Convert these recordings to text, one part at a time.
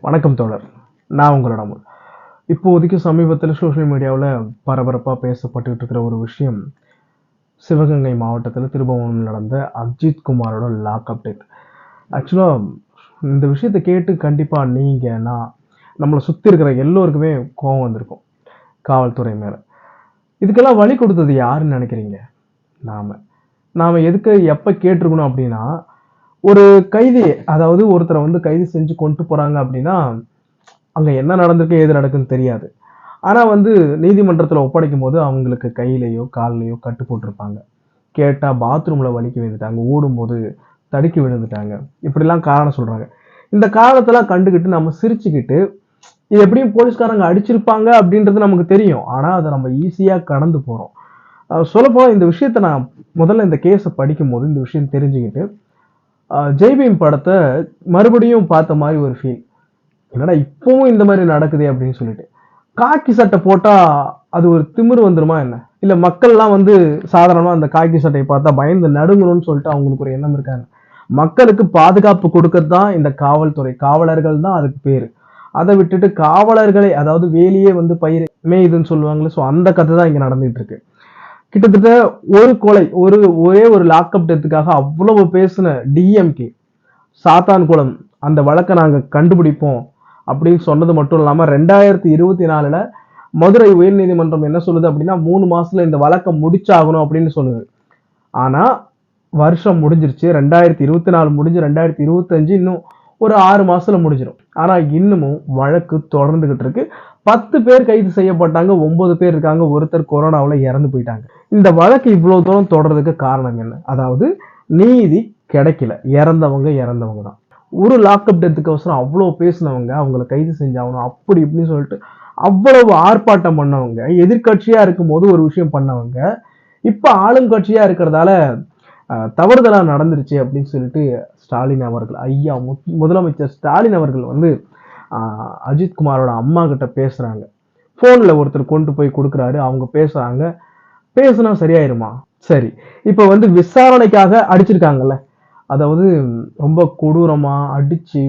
வணக்கம் தோழர். நான் உங்களிடம் இப்போதைக்கு சமீபத்தில் சோஷியல் மீடியாவில் பரபரப்பாக பேசப்பட்டுக்கிட்டு இருக்கிற ஒரு விஷயம் சிவகங்கை மாவட்டத்தில் திருபுவனம் நடந்த அஜித் குமாரோட லாக் அப்டேட் ஆக்சுவலாக இந்த விஷயத்தை கேட்டு கண்டிப்பாக நீங்கள் நான் நம்மளை சுற்றி இருக்கிற எல்லோருக்குமே கோபம் வந்திருக்கும் காவல்துறை மேலே. இதுக்கெல்லாம் வழி கொடுத்தது யாருன்னு நினைக்கிறீங்க? நாம். நாம் எதுக்கு எப்போ கேட்டிருக்கணும் அப்படின்னா ஒரு கைதி அதாவது ஒருத்தரை வந்து கைது செஞ்சு கொண்டு போகிறாங்க அப்படின்னா அங்கே என்ன நடந்திருக்கு ஏது நடக்குன்னு தெரியாது. ஆனால் வந்து நீதிமன்றத்தில் ஒப்படைக்கும் போது அவங்களுக்கு கையிலையோ கால்லையோ கட்டு போட்டிருப்பாங்க. கேட்டால் பாத்ரூமில் வலிக்கி விழுந்துட்டாங்க. ஓடும்போது தடுக்கி விழுந்துட்டாங்க. இப்படிலாம் காரணம் சொல்கிறாங்க இந்த காரணத்தெல்லாம் கண்டுக்கிட்டு நம்ம சிரிச்சுக்கிட்டு இது எப்படியும் போலீஸ்காரங்க அடிச்சிருப்பாங்க அப்படின்றது நமக்கு தெரியும். ஆனால் அதை நம்ம ஈஸியாக கடந்து போகிறோம் சொல்லப்போனால் இந்த விஷயத்தை நான் முதல்ல இந்த கேஸை படிக்கும்போது இந்த விஷயம் தெரிஞ்சுக்கிட்டு ஜெய்பீம் படத்தை மறுபடியும் பார்த்த மாதிரி ஒரு ஃபீல் என்னடா இப்பவும் இந்த மாதிரி நடக்குது அப்படின்னு சொல்லிட்டு. காக்கி சட்டை போட்டால் அது ஒரு திமிர் வந்துருமா என்ன? இல்லை மக்கள்லாம் வந்து சாதாரணமாக அந்த காக்கி சட்டையை பார்த்தா பயந்து நடுங்கணும்னு சொல்லிட்டு அவங்களுக்கு ஒரு எண்ணம் இருக்காங்க மக்களுக்கு பாதுகாப்பு கொடுக்கறது தான் இந்த காவல்துறை. காவலர்கள் தான் அதுக்கு பேர். அதை விட்டுட்டு காவலர்களை அதாவது வேலியே வந்து பயிர் மேயுதுன்னு சொல்லுவாங்களே ஸோ அந்த கதை தான் இங்கே நடந்துகிட்டு இருக்கு. கிட்டத்தட்ட ஒரு கொலை ஒரு ஒரே ஒரு லாக்அப் டெத்துக்காக அவ்வளவு பேசின டிஎம்கே சாத்தான்குளம் அந்த வழக்கை நாங்கள் கண்டுபிடிப்போம் அப்படின்னு சொன்னது மட்டும் இல்லாமல் ரெண்டாயிரத்தி இருபத்தி நாலில் மதுரை உயர்நீதிமன்றம் என்ன சொல்லுது அப்படின்னா மூணு மாசத்துல இந்த வழக்கை முடிச்சாகணும் அப்படின்னு சொல்லுது. ஆனால் வருஷம் முடிஞ்சிருச்சு ரெண்டாயிரத்தி இருபத்தி நாலு முடிஞ்சு ரெண்டாயிரத்தி இருபத்தஞ்சு இன்னும் ஒரு ஆறு மாசத்துல முடிஞ்சிடும் ஆனால் இன்னமும் வழக்கு தொடர்ந்துகிட்டு இருக்கு. பத்து பேர் கைது செய்யப்பட்டாங்க ஒன்பது பேர் இருக்காங்க ஒருத்தர் கொரோனாவில் இறந்து போயிட்டாங்க. இந்த வழக்கு இவ்வளோ தூரம் தொடர்றதுக்கு காரணம் என்ன? அதாவது நீதி கிடைக்கல. இறந்தவங்க இறந்தவங்க தான். ஒரு லாக்அப் டெத்துக்கு அவசரம் அவ்வளோ பேசினவங்க அவங்கள கைது செஞ்சாகணும் அப்படி இப்படின்னு சொல்லிட்டு அவ்வளவு ஆர்ப்பாட்டம் பண்ணவங்க எதிர்கட்சியாக இருக்கும்போது ஒரு விஷயம் பண்ணவங்க இப்போ ஆளுங்கட்சியாக இருக்கிறதால தவறுதலாக நடந்துருச்சு அப்படின்னு சொல்லிட்டு ஸ்டாலின் அவர்கள் ஐயா மு- முதலமைச்சர் ஸ்டாலின் அவர்கள் வந்து அஜித்குமாரோட அம்மா கிட்ட பேசுகிறாங்க ஃபோனில் ஒருத்தர் கொண்டு போய் கொடுக்குறாரு. அவங்க பேசுகிறாங்க பேசுனா சரியாயிருமா? சரி. இப்போ வந்து விசாரணைக்காக அடிச்சிருக்காங்கல்ல. அதாவது ரொம்ப கொடூரமாக அடிச்சு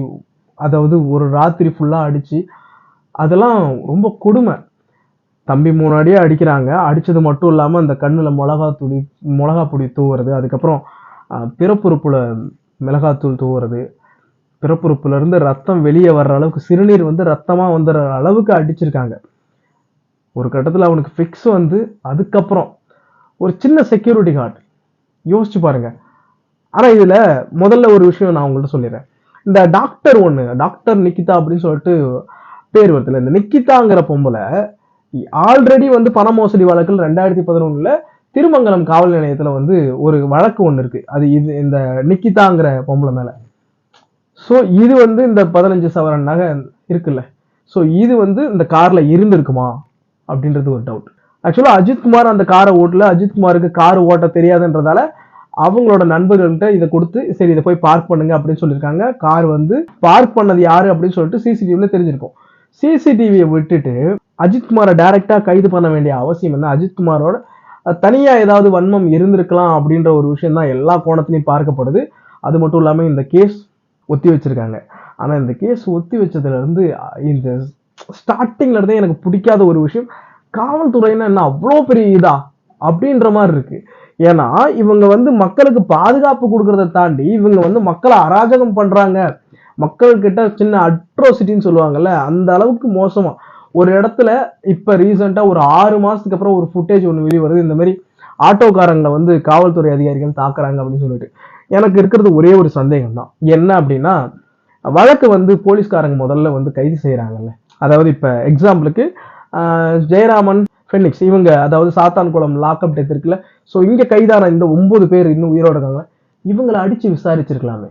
அதாவது ஒரு ராத்திரி ஃபுல்லாக அடித்து அதெல்லாம் ரொம்ப கொடுமை. தம்பி முன்னாடியே அடிக்கிறாங்க. அடித்தது மட்டும் இல்லாமல் அந்த கண்ணில் மிளகா துடி மிளகா பொடி தூவுறது அதுக்கப்புறம் பிறப்புறுப்பில் மிளகாத்தூள் தூவுறது. பிறப்புறுப்புலேருந்து ரத்தம் வெளியே வர்ற அளவுக்கு சிறுநீர் வந்து ரத்தமாக வந்துடுற அளவுக்கு அடிச்சிருக்காங்க. ஒரு கட்டத்தில் அவனுக்கு ஃபிக்ஸ் வந்து அதுக்கப்புறம் ஒரு சின்ன செக்யூரிட்டி கார்டு யோசிச்சு பாருங்க. ஆனால் இதில் முதல்ல ஒரு விஷயம் நான் உங்கள்கிட்ட சொல்லிடுறேன். இந்த டாக்டர் ஒன்று டாக்டர் நிக்கிதா அப்படின்னு சொல்லிட்டு பேர் வருதுல இந்த நிக்கிதாங்கிற பொம்பளை ஆல்ரெடி வந்து பண மோசடி வழக்கில் ரெண்டாயிரத்தி பதினொன்றில் திருமங்கலம் காவல் நிலையத்தில் வந்து ஒரு வழக்கு ஒன்று இருக்கு. அது இது இந்த நிக்கிதாங்கிற பொம்பளை மேலே. ஸோ இது வந்து இந்த பதினஞ்சு சவரன் நகை இருக்குல்ல. ஸோ இது வந்து இந்த காரில் இருந்திருக்குமா? அப்படின்றது ஒரு டவுட் ஆக்சுவலாக அஜித்குமார் அந்த காரை ஓட்டல. அஜித்குமாருக்கு கார் ஓட்ட தெரியாதுன்றதால அவங்களோட நண்பர்கள்ட்ட இதை கொடுத்து சரி இதை போய் பார்க் பண்ணுங்க அப்படின்னு சொல்லியிருக்காங்க. கார் வந்து பார்க் பண்ணது யாரு அப்படின்னு சொல்லிட்டு சிசிடிவில தெரிஞ்சிருக்கும். சிசிடிவியை விட்டுட்டு அஜித்குமாரை டைரெக்டாக கைது பண்ண வேண்டிய அவசியம் என்ன? அஜித்குமாரோட தனியாக ஏதாவது வன்மம் இருந்திருக்கலாம் அப்படின்ற ஒரு விஷயம் தான் எல்லா கோணத்துலையும் பார்க்கப்படுது. அது மட்டும் இல்லாமல் இந்த கேஸ் ஒத்தி வச்சிருக்காங்க. ஆனால் இந்த கேஸ் ஒத்தி வச்சதுலேருந்து இந்த ஸ்டார்டிங்லேருந்தே எனக்கு பிடிக்காத ஒரு விஷயம் காவல்துறைன்னா என்ன அவ்வளோ பெரிய இதா? அப்படின்ற மாதிரி இருக்கு. ஏன்னா இவங்க வந்து மக்களுக்கு பாதுகாப்பு கொடுக்கறத தாண்டி இவங்க வந்து மக்களை அராஜகம் பண்றாங்க. மக்கள்கிட்ட சின்ன அட்ரோசிட்டின்னு சொல்லுவாங்கல்ல அந்த அளவுக்கு மோசமா. ஒரு இடத்துல இப்ப ரீசெண்டா ஒரு ஆறு மாசத்துக்கு அப்புறம் ஒரு ஃபுட்டேஜ் ஒன்று வெளியே வருது. இந்த மாதிரி ஆட்டோக்காரங்களை வந்து காவல்துறை அதிகாரிகள் தாக்குறாங்க அப்படின்னு சொல்லிட்டு. எனக்கு இருக்கிறது ஒரே ஒரு சந்தேகம் தான் என்ன அப்படின்னா வழக்கு வந்து போலீஸ்காரங்க முதல்ல வந்து கைது செய்யறாங்கல்ல. அதாவது இப்ப எக்ஸாம்பிளுக்கு ஜெயராமன் ஃபெனிக்ஸ் இவங்க அதாவது சாத்தான்குளம் லாக்அப் டெத் இருக்குல்ல. ஸோ இங்கே கைதான இந்த ஒம்பது பேர் இன்னும் உயிரோட இருக்காங்க. இவங்களை அடித்து விசாரிச்சிருக்கலாமே.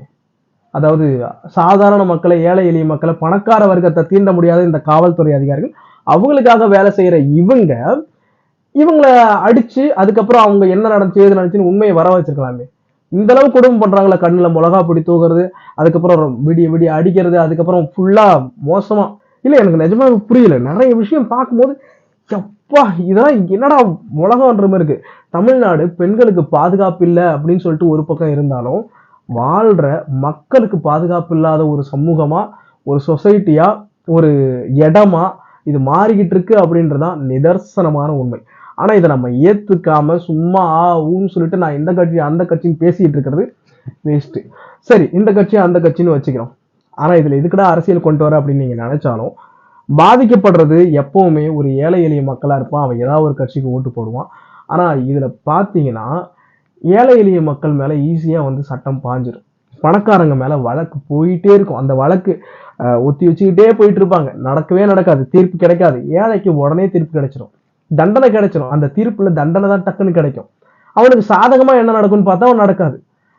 அதாவது சாதாரண மக்களை ஏழை எளிய மக்களை பணக்கார வர்க்கத்தை தீண்ட முடியாத இந்த காவல்துறை அதிகாரிகள் அவங்களுக்காக வேலை செய்கிற இவங்க இவங்களை அடித்து அதுக்கப்புறம் அவங்க என்ன நடந்துச்சு எது நடந்துச்சுன்னு உண்மையை வர வச்சிருக்கலாமே. இந்த அளவு கொடுமை பண்ணுறாங்களே கண்ணில் மிளகா பொடி தூக்குறது அதுக்கப்புறம் விடிய விடிய அடிக்கிறது அதுக்கப்புறம் ஃபுல்லாக மோசமாக இல்லை எனக்கு நிஜமாக புரியல. நிறைய விஷயம் பார்க்கும்போது எப்பா இதெல்லாம் என்னடா உலகம்ன்ற மாதிரி இருக்குது தமிழ்நாடு பெண்களுக்கு பாதுகாப்பு இல்லை அப்படின்னு சொல்லிட்டு ஒரு பக்கம் இருந்தாலும் வாழ்கிற மக்களுக்கு பாதுகாப்பு இல்லாத ஒரு சமூகமாக ஒரு சொசைட்டியாக ஒரு இடமா இது மாறிக்கிட்டு இருக்கு அப்படின்றதான் நிதர்சனமான உண்மை. ஆனால் இதை நம்ம ஏற்றுக்காம சும்மா ஊன்னு சொல்லிட்டு நான் இந்த கட்சி அந்த கட்சின்னு பேசிகிட்டு இருக்கிறது வேஸ்ட்டு சரி இந்த கட்சி அந்த கட்சின்னு வச்சுக்கிறோம். ஆனால் இதில் எதுக்குடா அரசியல் கொண்டு வர அப்படின்னு நீங்கள் நினச்சாலும் பாதிக்கப்படுறது எப்போவுமே ஒரு ஏழை எளிய மக்களாக இருப்பான். அவன் ஏதாவது ஒரு கட்சிக்கு ஓட்டு போடுவான். ஆனால் இதில் பார்த்தீங்கன்னா ஏழை எளிய மக்கள் மேலே ஈஸியாக வந்து சட்டம் பாஞ்சிடும் பணக்காரங்க மேலே வழக்கு போயிட்டே இருக்கும். அந்த வழக்கு ஒத்தி வச்சுக்கிட்டே போயிட்டு இருப்பாங்க. நடக்கவே நடக்காது. தீர்ப்பு கிடைக்காது. ஏழைக்கு உடனே தீர்ப்பு கிடைச்சிரும். தண்டனை கிடைச்சிடும் அந்த தீர்ப்பில் தண்டனை தான் டக்குன்னு கிடைக்கும். அவனுக்கு சாதகமாக என்ன நடக்கும்னு பார்த்தா அவன் நடக்காது.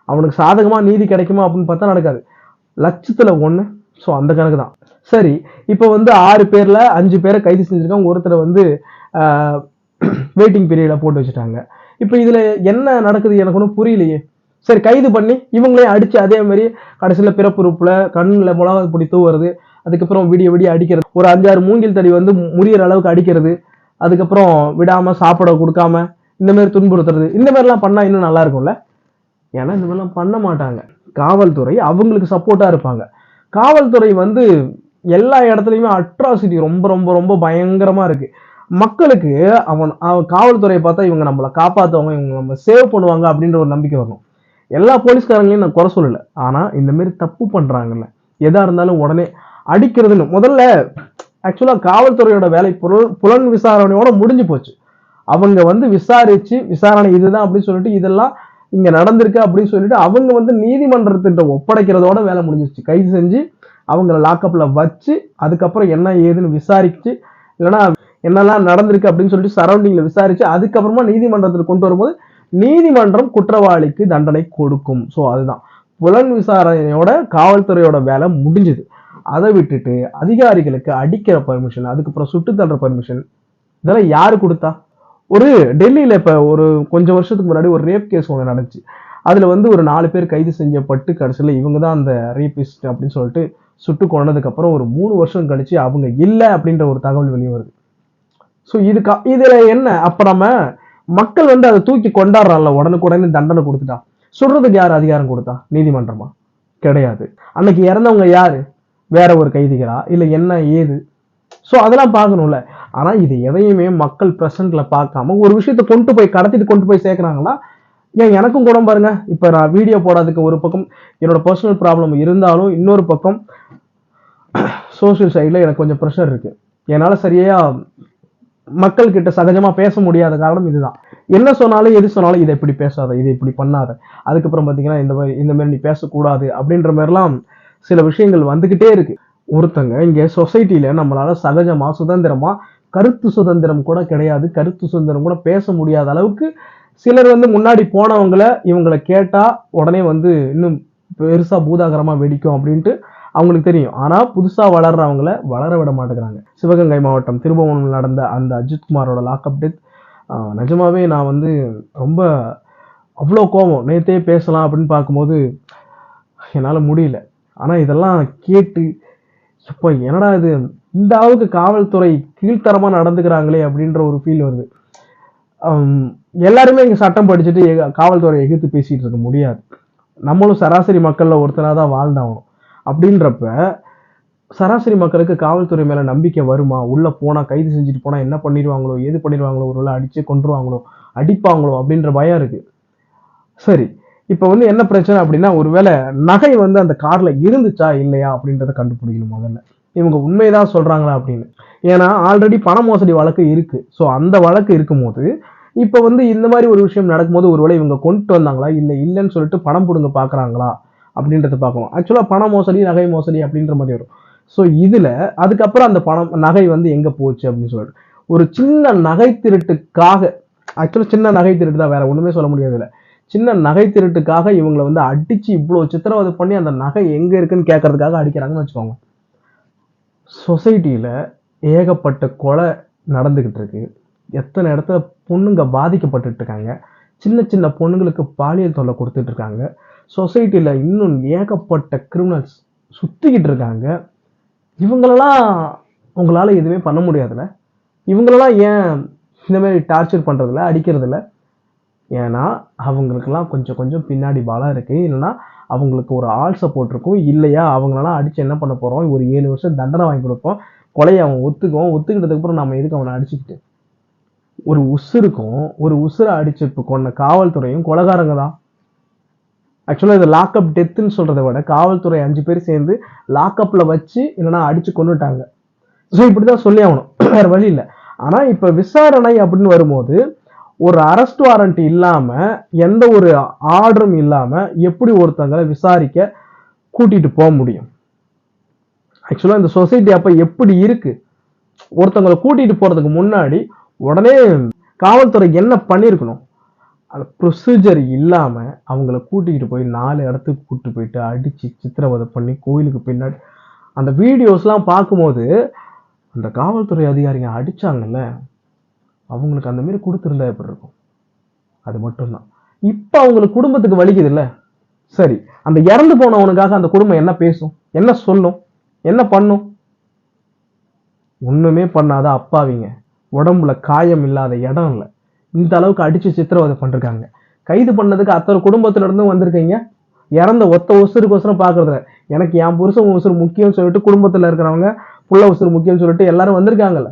அவனுக்கு சாதகமாக நீதி கிடைக்குமா அப்படின்னு பார்த்தா நடக்காது. லட்சத்தில் ஒன்று ஸோ அந்த கணக்கு தான் சரி இப்போ வந்து ஆறு பேரில் அஞ்சு பேரை கைது செஞ்சுருக்காங்க. ஒருத்தரை வந்து வெயிட்டிங் பீரியடில் போட்டு வச்சுட்டாங்க. இப்போ இதில் என்ன நடக்குது எனக்கு ஒன்றும் புரியலையே. சரி கைது பண்ணி இவங்களையும் அடித்து அதே மாதிரி கடைசியில் பிறப்புறுப்பில் கண்ணில் மிளகா பிடி தூவுறது அதுக்கப்புறம் விடிய விடிய அடிக்கிறது ஒரு அஞ்சாறு மூங்கில் தடி வந்து முறியிற அளவுக்கு அடிக்கிறது அதுக்கப்புறம் விடாமல் சாப்பிட கொடுக்காம இந்த மாதிரி துன்புறுத்துறது இந்த மாதிரிலாம் இன்னும் நல்லா இருக்கும்ல? ஏன்னா இந்த மாதிரிலாம் பண்ண மாட்டாங்க. காவல்துறை அவங்களுக்கு சப்போர்ட்டாக இருப்பாங்க. காவல்துறை வந்து எல்லா இடத்துலையுமே அட்ராசிட்டி ரொம்ப ரொம்ப ரொம்ப பயங்கரமாக இருக்குது மக்களுக்கு அவன் அவன் காவல்துறையை பார்த்தா இவங்க நம்மளை காப்பாற்றுவாங்க இவங்க நம்ம சேவ் பண்ணுவாங்க அப்படின்ற ஒரு நம்பிக்கை வரணும். எல்லா போலீஸ்காரங்களையும் நான் குறை சொல்லலை. ஆனால் இந்தமாரி தப்பு பண்ணுறாங்கல்ல எதாக இருந்தாலும் உடனே அடிக்கிறதுன்னு முதல்ல ஆக்சுவலாக காவல்துறையோட வேலை புலன் புலன் விசாரணையோட முடிஞ்சு போச்சு. அவங்க வந்து விசாரிச்சு விசாரணை இதுதான் அப்படின்னு சொல்லிட்டு இதெல்லாம் இங்க நடந்திருக்கு அப்படின்னு சொல்லிட்டு அவங்க வந்து நீதிமன்றத்திட்ட ஒப்படைக்கிறதோட வேலை முடிஞ்சிருச்சு. கைது செஞ்சு அவங்கள லாக்கப்ல வச்சு அதுக்கப்புறம் என்ன ஏதுன்னு விசாரிச்சு இல்லைன்னா என்னெல்லாம் நடந்திருக்கு அப்படின்னு சொல்லிட்டு சரௌண்டிங்ல விசாரிச்சு அதுக்கப்புறமா நீதிமன்றத்தில் கொண்டு வரும்போது நீதிமன்றம் குற்றவாளிக்கு தண்டனை கொடுக்கும். ஸோ அதுதான். புலன் விசாரணையோட காவல்துறையோட வேலை முடிஞ்சுது. அதை விட்டுட்டு அதிகாரிகளுக்கு அடிக்கிற பர்மிஷன் அதுக்கப்புறம் சுட்டு தள்ளுற பர்மிஷன் இதெல்லாம் யாரு கொடுத்தா? ஒரு டெல்லியில் இப்போ ஒரு கொஞ்சம் வருஷத்துக்கு முன்னாடி ஒரு ரேப் கேஸ் ஒன்று நடந்துச்சு. அதில் வந்து ஒரு நாலு பேர் கைது செய்யப்பட்டு கடைசியில் இவங்க தான் அந்த ரேபிஸ்ட் அப்படின்னு சொல்லிட்டு சுட்டு கொண்டதுக்கப்புறம் ஒரு மூணு வருஷம் கழிச்சு அவங்க இல்லை அப்படின்ற ஒரு தகவல் வெளியே வருது. ஸோ இதுக்கு இதில் என்ன? அப்போ நம்ம மக்கள் வந்து அதை தூக்கி கொண்டாடுறாங்கள உடனுக்குடனே தண்டனை கொடுத்துட்டா? சுடுறதுக்கு யார் அதிகாரம் கொடுத்தா? நீதிமன்றமா? கிடையாது. அன்னைக்கு இறந்தவங்க யாரு? வேற ஒரு கைதிகளா? இல்லை என்ன ஏது? ஸோ அதெல்லாம் பார்க்கணும்ல. ஆனால் இது எதையுமே மக்கள் ப்ரெசண்ட்டில் பார்க்காம ஒரு விஷயத்தை கொண்டு போய் கடத்திட்டு கொண்டு போய் சேர்க்குறாங்களா? ஏன் எனக்கும் கூட பாருங்க. இப்போ நான் வீடியோ போடாததுக்கு ஒரு பக்கம் என்னோட பர்சனல் ப்ராப்ளம் இருந்தாலும் இன்னொரு பக்கம் சோஷியல் சைடில் எனக்கு கொஞ்சம் ப்ரெஷர் இருக்குது என்னால் சரியாக மக்கள் சகஜமாக பேச முடியாத காரணம் இதுதான். என்ன சொன்னாலும் எது சொன்னாலும் இதை இப்படி பேசாத இதை இப்படி பண்ணாத. அதுக்கப்புறம் பார்த்தீங்கன்னா இந்த மாதிரி இந்த மாதிரி நீ பேசக்கூடாது அப்படின்ற மாதிரிலாம் சில விஷயங்கள் வந்துக்கிட்டே இருக்குது ஒருத்தங்க இங்கே சொசைட்டியில் நம்மளால் சகஜமாக சுதந்திரமாக கருத்து சுதந்திரம் கூட கிடையாது. கருத்து சுதந்திரம் கூட பேச முடியாத அளவுக்கு சிலர் வந்து முன்னாடி போனவங்கள இவங்களை கேட்டால் உடனே வந்து இன்னும் பெருசாக பூதாகரமாக வெடிக்கும் அப்படின்ட்டு அவங்களுக்கு தெரியும். ஆனால் புதுசாக வளர்றவங்கள வளர விட மாட்டேங்கிறாங்க. சிவகங்கை மாவட்டம் திருபுவனம் நடந்த அந்த அஜித்குமாரோட லாக்அப் டெத் நிஜமாவே நான் வந்து ரொம்ப அவ்வளோ கோபம். நேற்றே பேசலாம் அப்படின்னு பார்க்கும்போது என்னால் முடியல. ஆனால் இதெல்லாம் கேட்டு இப்போ என்னடா இது? இந்த அளவுக்கு காவல்துறை கீழ்த்தரமாக நடந்துக்கிறாங்களே அப்படின்ற ஒரு ஃபீல் வருது. எல்லாருமே இங்கே சட்டம் படிச்சுட்டு காவல்துறையை காவல்துறை எதிர்த்து பேசிகிட்டு இருக்க முடியாது. நம்மளும் சராசரி மக்களில் ஒருத்தராக தான் வாழ்ந்தாகணும். அப்படின்றப்ப சராசரி மக்களுக்கு காவல்துறை மேலே நம்பிக்கை வருமா? உள்ளே போனால் கைது செஞ்சுட்டு போனால் என்ன பண்ணிடுவாங்களோ எது பண்ணிடுவாங்களோ ஒரு வேளை அடித்து கொண்டுருவாங்களோ அடிப்பாங்களோ அப்படின்ற பயம் இருக்குது சரி இப்போ வந்து என்ன பிரச்சனை அப்படின்னா ஒருவேளை நகை வந்து அந்த கார்ல இருந்துச்சா இல்லையா அப்படின்றத கண்டுபிடிக்கணும் முதல்ல. இவங்க உண்மைதான் சொல்றாங்களா அப்படின்னு. ஏன்னா ஆல்ரெடி பண மோசடி வழக்கு இருக்கு. ஸோ அந்த வழக்கு இருக்கும்போது இப்போ வந்து இந்த மாதிரி ஒரு விஷயம் நடக்கும்போது ஒருவேளை இவங்க கொண்டு வந்தாங்களா? இல்லை இல்லைன்னு சொல்லிட்டு பணம் பிடுங்க பார்க்குறாங்களா அப்படின்றத பார்க்கணும் ஆக்சுவலாக பண மோசடி நகை மோசடி அப்படின்ற மாதிரி வரும். ஸோ இதில் அதுக்கப்புறம் அந்த பணம் நகை வந்து எங்கே போச்சு அப்படின்னு சொல்லிட்டு. ஒரு சின்ன நகை திருட்டுக்காக ஆக்சுவலாக சின்ன நகை திருட்டு தான் வேற ஒன்றுமே சொல்ல முடியாது இல்லை சின்ன நகை திருட்டுக்காக இவங்களை வந்து அடித்து இவ்வளோ சித்திரவதை பண்ணி அந்த நகை எங்கே இருக்குன்னு கேட்கறதுக்காக அடிக்கிறாங்கன்னு வச்சுக்கோங்க. சொசைட்டியில் ஏகப்பட்ட கொலை நடந்துக்கிட்டு இருக்கு. எத்தனை இடத்துல பொண்ணுங்க பாதிக்கப்பட்டுட்டு இருக்காங்க. சின்ன சின்ன பொண்ணுங்களுக்கு பாலியல் தொல்லை கொடுத்துட்டு இருக்காங்க. சொசைட்டியில் இன்னும் ஏகப்பட்ட கிரிமினல்ஸ் சுற்றிக்கிட்டு இருக்காங்க. இவங்களெல்லாம் உங்களால் எதுவுமே பண்ண முடியாதுல்ல. இவங்களெல்லாம் ஏன் இந்தமாரி டார்ச்சர் பண்ணுறதில்ல அடிக்கிறதில்ல? ஏன்னா அவங்களுக்கெல்லாம் கொஞ்சம் கொஞ்சம் பின்னாடி பலம் இருக்குது இல்லைன்னா அவங்களுக்கு ஒரு ஆள் சப்போர்ட் இருக்கும். இல்லையா அவங்களெல்லாம் அடித்து என்ன பண்ண போகிறோம் ஒரு ஏழு வருஷம் தண்டனை வாங்கி கொடுப்போம். கொலையை அவன் ஒத்துக்குவோம் ஒத்துக்கிட்டதுக்கப்புறம் நம்ம எதுக்கு அவனை அடிச்சுக்கிட்டு? ஒரு உசுருக்கும் ஒரு உசுரை அடிச்சு இப்போ கொண்ட காவல்துறையும் கொலகாரங்க தான். ஆக்சுவலாக இது லாக்அப் டெத்துன்னு சொல்கிறத விட காவல்துறை அஞ்சு பேர் சேர்ந்து லாக்அப்பில் வச்சு இல்லைன்னா அடித்து கொண்டுட்டாங்க ஸோ இப்படி தான் சொல்லி ஆகணும். வேறு வழி இல்லை. ஆனால் இப்போ விசாரணை அப்படின்னு வரும்போது ஒரு அரெஸ்ட் வாரண்ட் இல்லாமல் எந்த ஒரு ஆர்டரும் இல்லாமல் எப்படி ஒருத்தங்களை விசாரிக்க கூட்டிகிட்டு போக முடியும்? ஆக்சுவலாக இந்த சொசைட்டி அப்போ எப்படி இருக்குது ஒருத்தங்களை கூட்டிகிட்டு போகிறதுக்கு முன்னாடி உடனே காவல்துறை என்ன பண்ணியிருக்கணும் அந்த ப்ரொசீஜர் இல்லாமல் அவங்கள கூட்டிகிட்டு போய் நாலு இடத்துக்கு கூட்டிட்டு போயிட்டு அடித்து சித்திரவதை பண்ணி கோயிலுக்கு பின்னாடி அந்த வீடியோஸ்லாம் பார்க்கும்போது அந்த காவல்துறை அதிகாரிங்க அடித்தாங்கல்ல அவங்களுக்கு அந்த மாரி கொடுத்துருந்தா எப்படி இருக்கும்? அது மட்டும்தான். இப்போ அவங்களுக்கு குடும்பத்துக்கு வலிக்குது இல்லை சரி அந்த இறந்து போனவனுக்காக அந்த குடும்பம் என்ன பேசும்? என்ன சொல்லும்? என்ன பண்ணும்? ஒன்றுமே பண்ணாத அப்பாவிங்க. உடம்புல காயம் இல்லாத இடம் இல்லை. இந்த அளவுக்கு அடித்து சித்திரவதை பண்ணிருக்காங்க. கைது பண்ணதுக்கு அத்தனை குடும்பத்திலிருந்தும் வந்திருக்கீங்க? இறந்த ஒத்த ஒசுருக்கோசரம் பார்க்குறதுல எனக்கு என் புருஷன் உசுறு முக்கியம்னு சொல்லிட்டு குடும்பத்தில் இருக்கிறவங்க புள்ள உசுறு முக்கியம்னு சொல்லிட்டு எல்லாரும் வந்திருக்காங்கல்ல.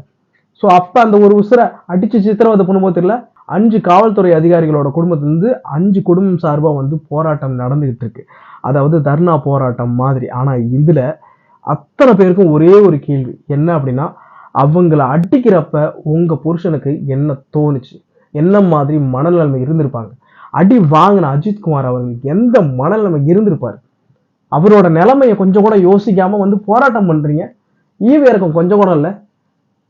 ஸோ அப்போ அந்த ஒரு உசுரை அடிச்சு சித்திரவதை பண்ணும்போது தெரியல அஞ்சு காவல்துறை அதிகாரிகளோட குடும்பத்துலேருந்து அஞ்சு குடும்பம் சார்பாக வந்து போராட்டம் நடந்துக்கிட்டு இருக்கு. அதாவது தர்ணா போராட்டம் மாதிரி. ஆனால் இதில் அத்தனை பேருக்கும் ஒரே ஒரு கேள்வி. என்ன அப்படின்னா அவங்கள அடிக்கிறப்ப உங்கள் புருஷனுக்கு என்ன தோணுச்சு? என்ன மாதிரி மனநிலைமை இருந்திருப்பாங்க? அடி வாங்கின அஜித் குமார் அவர்களுக்கு எந்த மனநிலைமை இருந்திருப்பார்? அவரோட நிலைமையை கொஞ்சம் கூட யோசிக்காமல் வந்து போராட்டம் பண்ணுறீங்க ஈவு இறக்கம் கொஞ்சம் கூட இல்லை.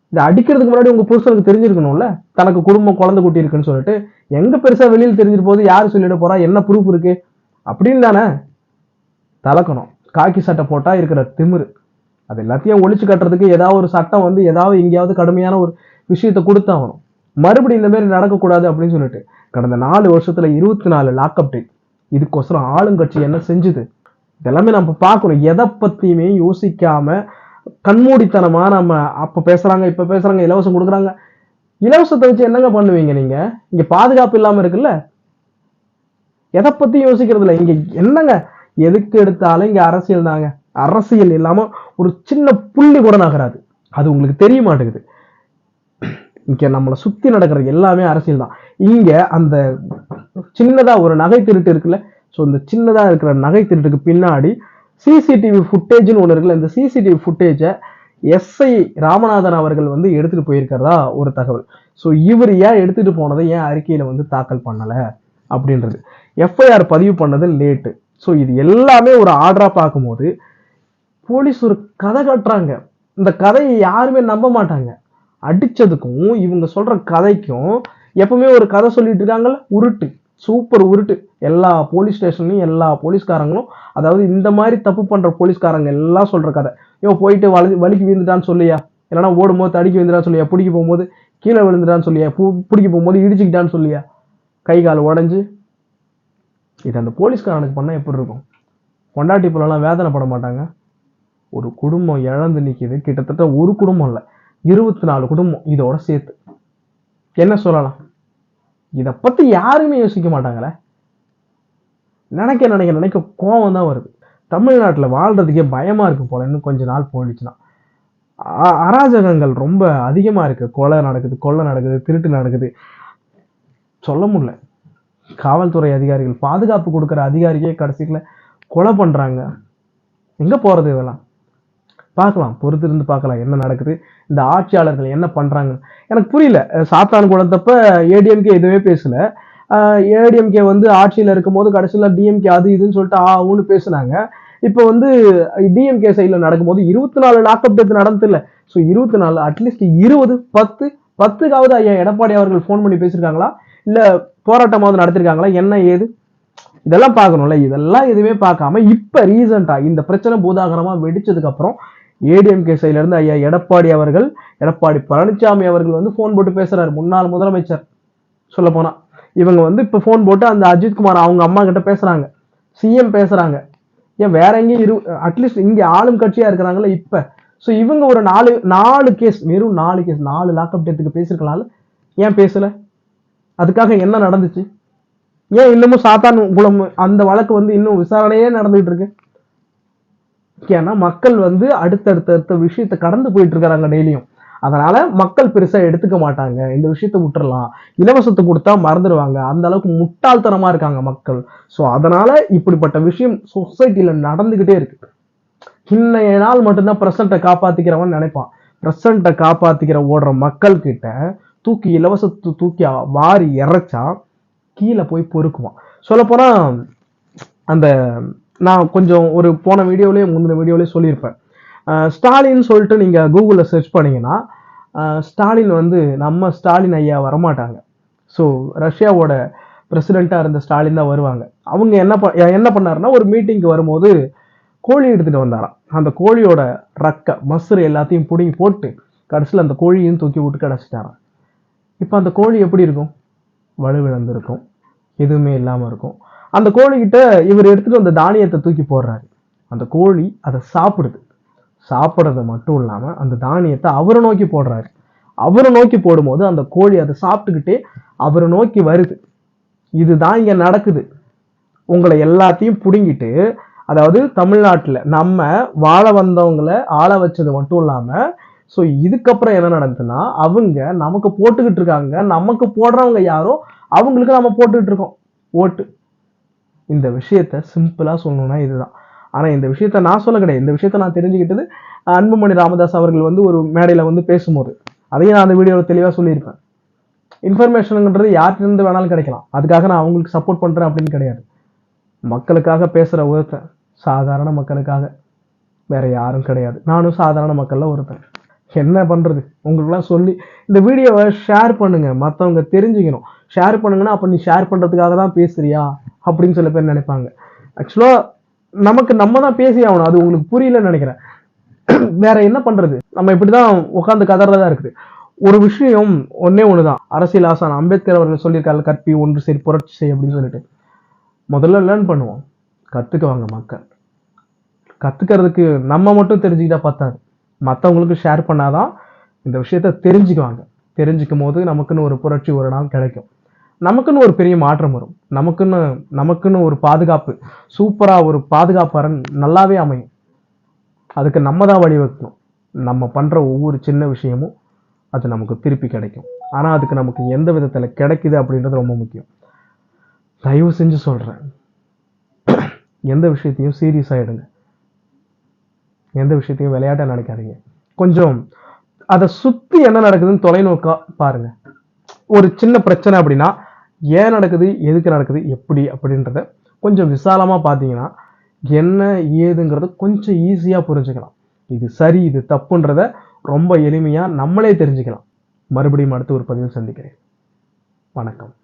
இந்த அடிக்கிறதுக்கு முன்னாடி உங்க புருஷனுக்கு தெரிஞ்சிருக்கணும்ல? தனக்கு குடும்பம் குழந்தை குட்டி இருக்குன்னு சொல்லிட்டு எங்க பெருசா வெளியில் தெரிஞ்சிட்டு போது யார் சொல்லிட போறா என்ன ப்ரூஃப் இருக்கு? அப்படின்னு தானே தலக்கணும் காக்கி சட்டை போட்டா இருக்கிற திமிரு. அது எல்லாத்தையும் ஒழிச்சு கட்டுறதுக்கு ஏதாவது ஒரு சட்டம் வந்து ஏதாவது எங்கேயாவது கடுமையான ஒரு விஷயத்தை கொடுத்தாகணும். மறுபடியும் இந்த மாதிரி நடக்கக்கூடாது அப்படின்னு சொல்லிட்டு கடந்த நாலு வருஷத்துல இருபத்தி நாலு லாக்அப் டேட் இதுக்கோசரம் ஆளுங்கட்சி என்ன செஞ்சுது? இதெல்லாமே நம்ம பார்க்கணும். எதை பற்றியுமே யோசிக்காம கண்மூடித்தனமா நம்ம அப்ப பேசுறாங்க இப்ப பேசுறாங்க இலவசம் கொடுக்குறாங்க. இலவசத்தை வச்சு என்னங்க பண்ணுவீங்க நீங்க? இங்க பாதுகாப்பு இல்லாம இருக்குல்ல? எதை பத்தி யோசிக்கிறது இல்லை. இங்க என்னங்க? எதுக்கு எடுத்தாலும் இங்க அரசியல் தாங்க. அரசியல் இல்லாம ஒரு சின்ன புள்ளி கூட நகராது. அது உங்களுக்கு தெரிய மாட்டேங்குது. இங்க நம்மளை சுத்தி நடக்கிறது எல்லாமே அரசியல் தான். இங்க அந்த சின்னதா ஒரு நகை திருட்டு இருக்குல்ல? ஸோ இந்த சின்னதா இருக்கிற நகை திருட்டுக்கு பின்னாடி சிசிடிவி ஃபுட்டேஜ்னு ஒன்று இருக்குல்ல இந்த சிசிடிவி ஃபுட்டேஜை எஸ்ஐ ராமநாதன் அவர்கள் வந்து எடுத்துகிட்டு போயிருக்கிறதா ஒரு தகவல். ஸோ இவர் ஏன் எடுத்துகிட்டு போனதை ஏன் அறிக்கையில் வந்து தாக்கல் பண்ணலை அப்படின்றது. எஃப்ஐஆர் பதிவு பண்ணது லேட்டு ஸோ இது எல்லாமே ஒரு ஆர்டராக பார்க்கும்போது போலீஸ் ஒரு கதை கட்டுறாங்க. இந்த கதையை யாருமே நம்ப மாட்டாங்க. அடித்ததுக்கும் இவங்க சொல்கிற கதைக்கும் எப்பவுமே ஒரு கதை சொல்லிட்டு இருக்காங்கல்ல உருட்டு. சூப்பர் உருட்டு. எல்லா போலீஸ் ஸ்டேஷன்லையும் எல்லா போலீஸ்காரங்களும் அதாவது இந்த மாதிரி தப்பு பண்ணுற போலீஸ்காரங்க எல்லாம் சொல்கிற கதை. இவன் போயிட்டு வலி வலிக்கு விழுந்துட்டான்னு சொல்லியா? இல்லைன்னா ஓடும்போது தடிக்க விழுந்துட்டான்னு சொல்லியா? பிடிக்க போகும்போது கீழே விழுந்துட்டான்னு சொல்லியா? பு பிடிக்க போகும்போது இடிச்சுக்கிட்டான்னு சொல்லியா? கை கால் உடஞ்சி. இது அந்த போலீஸ்காரனுக்கு பண்ணால் எப்படி இருக்கும்? பொண்டாட்டி வேதனை வேதனைப்பட மாட்டாங்க. ஒரு குடும்பம் இழந்து நிற்கிது கிட்டத்தட்ட ஒரு குடும்பம் இல்லை. இருபத்தி நாலு குடும்பம் இதோட சேர்த்து. என்ன சொல்லலாம்? இதை பற்றி யாருமே யோசிக்க மாட்டாங்களே? நினைக்க நினைக்க நினைக்க கோவம் தான் வருது. தமிழ்நாட்டில் வாழ்றதுக்கே பயமாக இருக்குது போல. இன்னும் கொஞ்ச நாள் போயிடுச்சுன்னா. அராஜகங்கள் ரொம்ப அதிகமாக இருக்குது கொலை நடக்குது கொள்ளை நடக்குது திருட்டு நடக்குது. சொல்ல முடியல. காவல்துறை அதிகாரிகள் பாதுகாப்பு கொடுக்குற அதிகாரியே கடைசியில் கொலை பண்ணுறாங்க எங்கே போகிறது இதெல்லாம்? பார்க்கலாம் பொறுத்திருந்து பார்க்கலாம் என்ன நடக்குது இந்த ஆட்சியாளர்கள் என்ன பண்ணுறாங்க எனக்கு புரியல சாத்தான் குழந்தப்ப ஏடிஎம்கே எதுவுமே பேசலை. ஏடிஎம்கே வந்து ஆட்சியில் இருக்கும்போது கடைசியில் டிஎம்கே அது இதுன்னு சொல்லிட்டு ஆ ஊன்னு பேசுனாங்க. இப்போ வந்து டிஎம்கே சைடில் நடக்கும்போது இருபத்தி நாலு லாக்அப் டெத் நடந்ததில்ல ஸோ இருபத்தி நாலு அட்லீஸ்ட் இருபது பத்து பத்துக்காவது ஐயா எடப்பாடி அவர்கள் ஃபோன் பண்ணி பேசியிருக்காங்களா? இல்லை போராட்டமாவது நடத்திருக்காங்களா என்ன ஏது? இதெல்லாம் பார்க்கணும்ல. இதெல்லாம் எதுவுமே பார்க்காம இப்போ ரீசெண்டாக இந்த பிரச்சனை பூதாகரமாக வெடிச்சதுக்கப்புறம் ஏடிஎம்கே சைட்ல ஐயா எடப்பாடி அவர்கள் எடப்பாடி பழனிசாமி அவர்கள் வந்து ஃபோன் போட்டு பேசுறாரு. முன்னாள் முதலமைச்சர் சொல்ல போனா. இவங்க வந்து இப்போ ஃபோன் போட்டு அந்த அஜித் குமார் அவங்க அம்மா கிட்ட பேசுறாங்க. சிஎம் பேசுறாங்க. ஏன் வேற எங்கேயும் இரு அட்லீஸ்ட் இங்கே ஆளும் கட்சியா இருக்கிறாங்களே இப்ப. ஸோ இவங்க ஒரு நாலு நாலு கேஸ் வெறும் நாலு கேஸ் நாலு லாக்அப் டேத்துக்கு பேசியிருக்கலாம் ஏன் பேசல? அதுக்காக என்ன நடந்துச்சு? ஏன் இன்னமும் சாத்தான் குளம் அந்த வழக்கு வந்து இன்னும் விசாரணையே நடந்துகிட்டு இருக்கு? ஏன்னா மக்கள் வந்து அடுத்தடுத்த விஷயத்தை கடந்து போயிட்டு இருக்கிறாங்க டெய்லியும். அதனால மக்கள் பெருசா எடுத்துக்க மாட்டாங்க. இந்த விஷயத்த விட்டுறலாம். இலவசத்தை கொடுத்தா மறந்துடுவாங்க. அந்த அளவுக்கு முட்டாள்தனமா இருக்காங்க மக்கள். ஸோ அதனால இப்படிப்பட்ட விஷயம் சொசைட்டில நடந்துகிட்டே இருக்கு. இன்னைய நாள் மட்டும்தான் ப்ரெசண்ட்டை காப்பாத்திக்கிறவன் நினைப்பான். பிரசன்ட்டை காப்பாத்திக்கிற ஓடுற மக்கள் கிட்ட தூக்கி இலவசத்தை தூக்கி வாரி இறைச்சா கீழே போய் பொறுக்குவான். சொல்லப்போனா அந்த நான் கொஞ்சம் ஒரு போன வீடியோலேயே முந்தின வீடியோலேயே சொல்லியிருப்பேன். ஸ்டாலின் சொல்லிட்டு நீங்கள் கூகுளில் சர்ச் பண்ணிங்கன்னா ஸ்டாலின் வந்து நம்ம ஸ்டாலின் ஐயா வரமாட்டாங்க. ஸோ ரஷ்யாவோட பிரசிடெண்ட்டாக இருந்த ஸ்டாலின் தான் வருவாங்க. அவங்க என்ன ப என்ன பண்ணாருன்னா ஒரு மீட்டிங்க்கு வரும்போது கோழி எடுத்துகிட்டு வந்தாராம். அந்த கோழியோட ரக்க மசுறு எல்லாத்தையும் பிடுங்கி போட்டு கடைசியில் அந்த கோழியும் தூக்கி விட்டு கிடச்சிட்டாரான் இப்போ அந்த கோழி எப்படி இருக்கும்? வலுவிழந்திருக்கும். எதுவுமே இல்லாமல் இருக்கும். அந்த கோழிக்கிட்ட இவர் எடுத்துகிட்டு வந்த தானியத்தை தூக்கி போடுறாரு. அந்த கோழி அதை சாப்பிடுது. சாப்பிட்றது மட்டும் இல்லாமல் அந்த தானியத்தை அவரை நோக்கி போடுறாரு. அவரை நோக்கி போடும்போது அந்த கோழி அதை சாப்பிட்டுக்கிட்டே அவரை நோக்கி வருது. இதுதான் இங்கே நடக்குது. உங்களை எல்லாத்தையும் பிடுங்கிட்டு அதாவது தமிழ்நாட்டில் நம்ம வாழ வந்தவங்களை ஆள வச்சது மட்டும் இல்லாமல் ஸோ இதுக்கப்புறம் என்ன நடந்ததுன்னா அவங்க நமக்கு போட்டுக்கிட்டு இருக்காங்க. நமக்கு போடுறவங்க யாரோ அவங்களுக்கு நம்ம போட்டுக்கிட்டு இருக்கோம். ஓட்டு. இந்த விஷயத்த சிம்பிளாக சொல்லணும்னா இதுதான். ஆனால் இந்த விஷயத்த நான் சொல்ல கிடையாது. இந்த விஷயத்த நான் தெரிஞ்சுக்கிட்டது அன்புமணி ராமதாஸ் அவர்கள் வந்து ஒரு மேடையில் வந்து பேசும்போது. அதையும் நான் அந்த வீடியோவில் தெளிவாக சொல்லியிருப்பேன். இன்ஃபர்மேஷனுங்கிறது யார்கிட்டருந்து வேணாலும் கிடைக்கலாம். அதுக்காக நான் அவங்களுக்கு சப்போர்ட் பண்ணுறேன் அப்படின்னு கிடையாது. மக்களுக்காக பேசுகிற ஒருத்தன் சாதாரண மக்களுக்காக வேறு யாரும் கிடையாது. நானும் சாதாரண மக்களில் ஒருத்தன். என்ன பண்ணுறது உங்களுக்குலாம் சொல்லி இந்த வீடியோவை ஷேர் பண்ணுங்கள் மற்றவங்க தெரிஞ்சுக்கணும். ஷேர் பண்ணுங்கன்னா அப்போ நீ ஷேர் பண்ணுறதுக்காக தான் பேசுகிறியா அப்படின்னு சில பேர் நினைப்பாங்க. ஆக்சுவலாக நமக்கு நம்ம தான் பேசி ஆகணும். அது உங்களுக்கு புரியலன்னு நினைக்கிறேன். வேற என்ன பண்றது? நம்ம இப்படிதான் உட்காந்து கதறதா இருக்குது. ஒரு விஷயம் ஒன்னே ஒண்ணுதான். அரசியல் ஆசான் அம்பேத்கர் அவர்கள் சொல்லியிருக்காரு கற்பி ஒன்று சரி புரட்சி செய் அப்படின்னு சொல்லிட்டு. முதல்ல லேர்ன் பண்ணுவோம். கத்துக்குவாங்க மக்கள். கத்துக்கிறதுக்கு நம்ம மட்டும் தெரிஞ்சுக்கிட்டா பார்த்தாது மற்றவங்களுக்கு ஷேர் பண்ணாதான் இந்த விஷயத்த தெரிஞ்சுக்குவாங்க. தெரிஞ்சுக்கும் போது நமக்குன்னு ஒரு புரட்சி ஒரு நாள் கிடைக்கும். நமக்குன்னு ஒரு பெரிய மாற்றம் வரும். நமக்குன்னு நமக்குன்னு ஒரு பாதுகாப்பு சூப்பராக ஒரு பாதுகாப்பறன் நல்லாவே அமையும். அதுக்கு நம்ம தான் வழிவகுக்கணும் நம்ம பண்ணுற ஒவ்வொரு சின்ன விஷயமும் அது நமக்கு திருப்பி கிடைக்கும். ஆனால் அதுக்கு நமக்கு எந்த விதத்தில் கிடைக்குது அப்படின்றது ரொம்ப முக்கியம். தயவு செஞ்சு சொல்கிறேன் எந்த விஷயத்தையும் சீரியஸாக எடுங்க. எந்த விஷயத்தையும் விளையாட்டாக நினைக்காதீங்க. கொஞ்சம் அதை சுற்றி என்ன நடக்குதுன்னு தொலைநோக்கா பாருங்க. ஒரு சின்ன பிரச்சனை அப்படின்னா ஏன் நடக்குது எதுக்கு நடக்குது எப்படி அப்படின்றத கொஞ்சம் விசாலமாக பார்த்தீங்கன்னா என்ன ஏதுங்கிறத கொஞ்சம் ஈஸியாக புரிஞ்சுக்கலாம். இது சரி இது தப்புன்றத ரொம்ப எளிமையாக நம்மளே தெரிஞ்சுக்கலாம். மறுபடியும் அடுத்த ஒரு பதிவில் சந்திக்கிறேன். வணக்கம்.